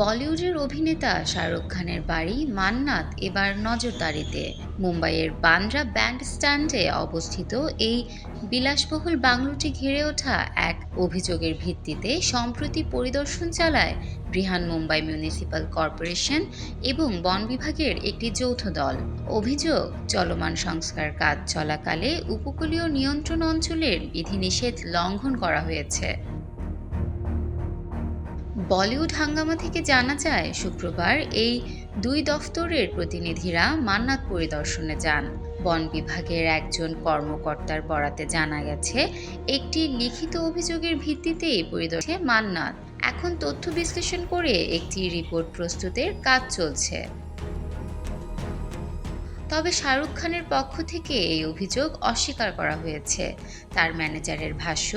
বলিউডের অভিনেতা শাহরুখ খানের বাড়ি মান্নাত এবার নজরদারিতে। মুম্বাইয়ের বান্দ্রা ব্যান্ড স্ট্যান্ডে অবস্থিত এই বিলাসবহুল বাংলোটি ঘিরে ওঠা এক অভিযোগের ভিত্তিতে সম্প্রতি পরিদর্শন চালায় বৃহান মুম্বাই মিউনিসিপ্যাল কর্পোরেশন এবং বন বিভাগের একটি যৌথ দল। অভিযোগ, চলমান সংস্কার কাজ চলাকালে উপকূলীয় নিয়ন্ত্রণ অঞ্চলের বিধিনিষেধ লঙ্ঘন করা হয়েছে। বলিউড হাঙ্গামা থেকে জানা যায়, শুক্রবার এই দুই দফতরের প্রতিনিধিরা মান্নাত পরিদর্শনে যান। বন বিভাগের একজন কর্মকর্তার বরাতে জানা গেছে, একটি লিখিত অভিযোগের ভিত্তিতেই পরিদর্শনে মান্নাত। এখন তথ্য বিশ্লেষণ করে একটি রিপোর্ট প্রস্তুতের কাজ চলছে। তবে শাহরুখ খানের পক্ষ থেকে এই অভিযোগ অস্বীকার করা হয়েছে। তার ম্যানেজারের ভাষ্য,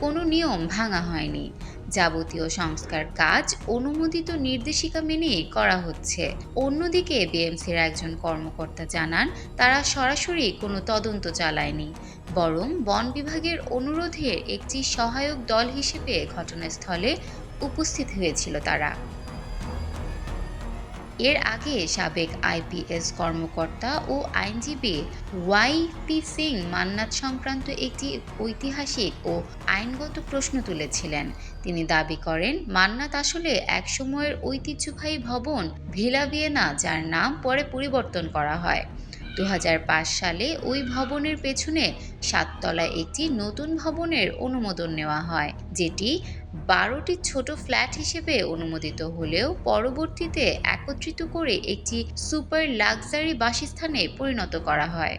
কোনো নিয়ম ভাঙা হয়নি। যাবতীয় সংস্কার কাজ অনুমোদিত নির্দেশিকা মেনেই করা হচ্ছে। অন্যদিকে বিএমসির একজন কর্মকর্তা জানান, তারা সরাসরি কোনো তদন্ত চালায়নি, বরং বন বিভাগের অনুরোধে একটি সহায়ক দল হিসেবে ঘটনাস্থলে উপস্থিত হয়েছিল তারা। এর আগে সাবেক আইপিএস কর্মকর্তা ও আইনজীবী ওয়াই পি সিং মান্নাত সংক্রান্ত একটি ঐতিহাসিক ও আইনগত প্রশ্ন তুলেছিলেন। তিনি দাবি করেন, মান্নাত আসলে একসময়ের ঐতিহ্যবাহী ভবন ভিলা ভিয়েনা, যার নাম পরে পরিবর্তন করা হয়। দু হাজার পাঁচ সালে ওই ভবনের পেছনে সাততলা একটি নতুন ভবনের অনুমোদন নেওয়া হয়, যেটি বারোটি ছোট ফ্ল্যাট হিসেবে অনুমোদিত হলেও পরবর্তীতে একত্রিত করে একটি সুপার লাক্সারি বাসস্থানে পরিণত করা হয়।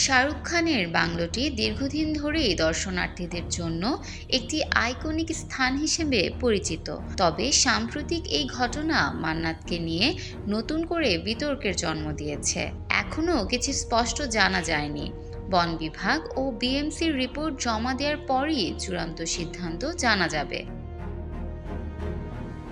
শাহরুখ খানের বাংলোটি দীর্ঘদিন ধরেই দর্শনার্থীদের জন্য একটি আইকনিক স্থান হিসেবে পরিচিত। তবে সাম্প্রতিক এই ঘটনা মান্নাতকে নিয়ে নতুন করে বিতর্কের জন্ম দিয়েছে। এখনও কিছু স্পষ্ট জানা যায়নি। বন বিভাগ ও বিএমসির রিপোর্ট জমা দেওয়ার পরই চূড়ান্ত সিদ্ধান্ত জানা যাবে।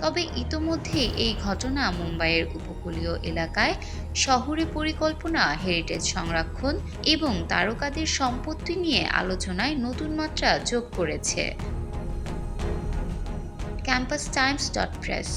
তবে ইতোমধ্যে এই ঘটনা মুম্বাইয়ের উপকূলীয় এলাকায় শহরে পরিকল্পনা হেরিটেজ সংরক্ষণ এবং তারকাদের সম্পত্তি নিয়ে আলোচনায় নতুন মাত্রা যোগ করেছে। Campus Times dot press